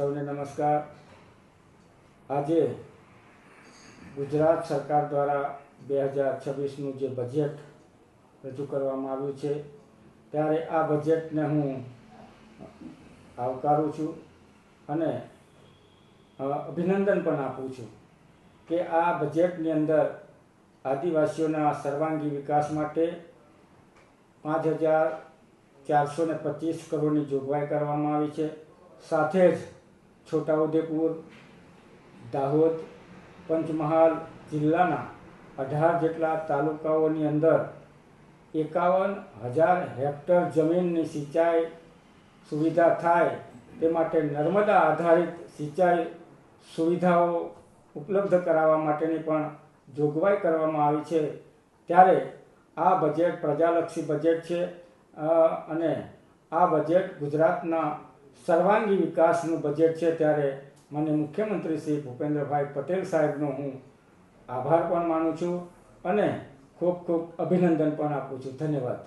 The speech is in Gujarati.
નમસ્કાર. આજે ગુજરાત સરકાર દ્વારા બે હજાર છવ્વીસનું જે બજેટ રજૂ કરવામાં આવ્યું છે, ત્યારે આ બજેટને હું આવકારું છું અને અભિનંદન પણ આપું છું કે આ બજેટની અંદર આદિવાસીઓના સર્વાંગી વિકાસ માટે પાંચ હજાર ચારસો ને પચીસ કરોડની જોગવાઈ કરવામાં આવી છે. સાથે જ છોટાઉદેપુર, દાહોદ, પંચમહાલ જિલ્લાના અઢાર જેટલા તાલુકાઓની અંદર એકાવન હજાર હેક્ટર જમીનની સિંચાઈ સુવિધા થાય તે માટે નર્મદા આધારિત સિંચાઈ સુવિધાઓ ઉપલબ્ધ કરાવવા માટેની પણ જોગવાઈ કરવામાં આવી છે. ત્યારે આ બજેટ પ્રજાલક્ષી બજેટ છે અને આ બજેટ ગુજરાતના સર્વાંગી વિકાસનું બજેટ છે ત્યારે મને મુખ્યમંત્રી શ્રી ભૂપેન્દ્રભાઈ પટેલ સાહેબનો હું આભાર પણ માનું છું અને ખૂબ ખૂબ અભિનંદન પણ આપું છું. ધન્યવાદ.